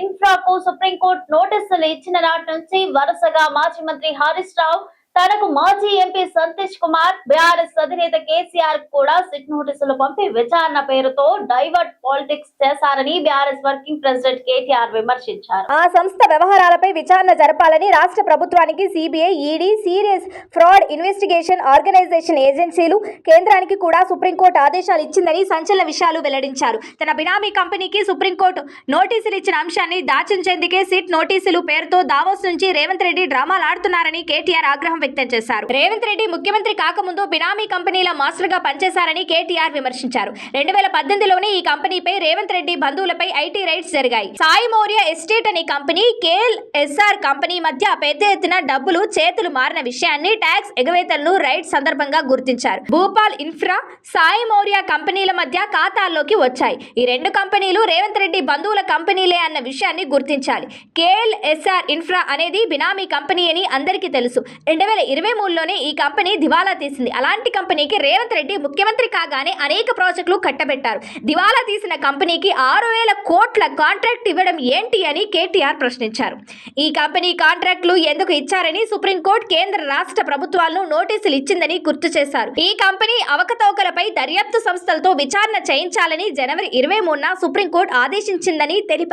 ఇన్ఫ్రాకు supreme court నోటీసులు ఇచ్చిన నాటి నుంచి వరుసగా మాజీ మంత్రి హరీష్ రావు తనకు మాజీ ఎంపీ సంతీష్ కుమార్ బీఆర్ఎస్ అధినేత కేసీఆర్ కూడా సిట్ నోటీసులు పంపి విచారణ పేరుతో డైవర్ట్ పాలిటిక్స్ చేశారని బీఆర్ఎస్ వర్కింగ్ ప్రెసిడెంట్ కేటీఆర్ విమర్శించారు. ఆ సంస్థ వ్యవహారాలపై విచారణ జరపాలని రాష్ట్ర ప్రభుత్వానికి CBI ED serious fraud investigation organisation ఏజెన్సీలు కేంద్రానికి కూడా సుప్రీంకోర్టు ఆదేశాలు ఇచ్చిందని సంచలన విషయాలు వెల్లడించారు. తన బినామీ కంపెనీకి సుప్రీంకోర్టు నోటీసులు ఇచ్చిన అంశాన్ని దాచించేందుకే సిట్ నోటీసులు పేరుతో దావోస్ నుంచి రేవంత్ రెడ్డి డ్రామాలు ఆడుతున్నారని కేటీఆర్ ఆగ్రహం వ్యక్తం చేశారు. రేవంత్ రెడ్డి ముఖ్యమంత్రి కాకముందు బినామీ కంపెనీల మాస్టర్గా పనిచేశారని కేటీఆర్ విమర్శించారు. రెండు వేల పద్దెనిమిదిలోనే ఈ కంపెనీపై రేవంత్ రెడ్డి బంధువులపై ఐటీ రైడ్స్ జరిగాయి. సాయి మౌర్య ఎస్టేట్ అనే కంపెనీ కేఎల్ ఎస్ఆర్ కంపెనీ మధ్య పెద్ద ఎత్తున డబ్బులు చేతులు మారిన విషయాన్ని ట్యాక్స్ ఎగవేతలను రైడ్ సందర్భంగా గుర్తించారు. భూపాల్ ఇన్ఫ్రా సాయి మౌర్య కంపెనీల మధ్య ఖాతాల్లోకి వచ్చాయి. ఈ రెండు కంపెనీలు రేవంత్ రెడ్డి బంధువుల కంపెనీలే అన్న విషయాన్ని గుర్తించాలి. కేఎల్ ఎస్ఆర్ ఇన్ఫ్రా అనేది బినామీ కంపెనీ అని అందరికీ తెలుసు. రెండు వేల ఇరవై మూడులోనే ఈ కంపెనీ దివాలా తీసింది. అలాంటి కంపెనీకి రేవంత్ రెడ్డి ముఖ్యమంత్రి కాగానే అనేక ప్రాజెక్టులు కట్టబెట్టారు. దివాలా తీసిన కంపెనీకి ఆరు వేల కోట్ల కాంట్రాక్ట్ ఇవ్వడం ఏంటి అని కేటీఆర్ ప్రశ్నించారు. ఈ కంపెనీ కాంట్రాక్టులు ఎందుకు ఇచ్చారని సుప్రీంకోర్టు కేంద్ర రాష్ట్ర ప్రభుత్వాలను నోటీసులు ఇచ్చిందని గుర్తు చేశారు. ఈ కంపెనీ అవకతవకలపై దర్యాప్తు సంస్థలతో విచారణ చేయించాలని జనవరి ఇరవై మూడున సుప్రీంకోర్టు ఆదేశించిందని తెలిపారు.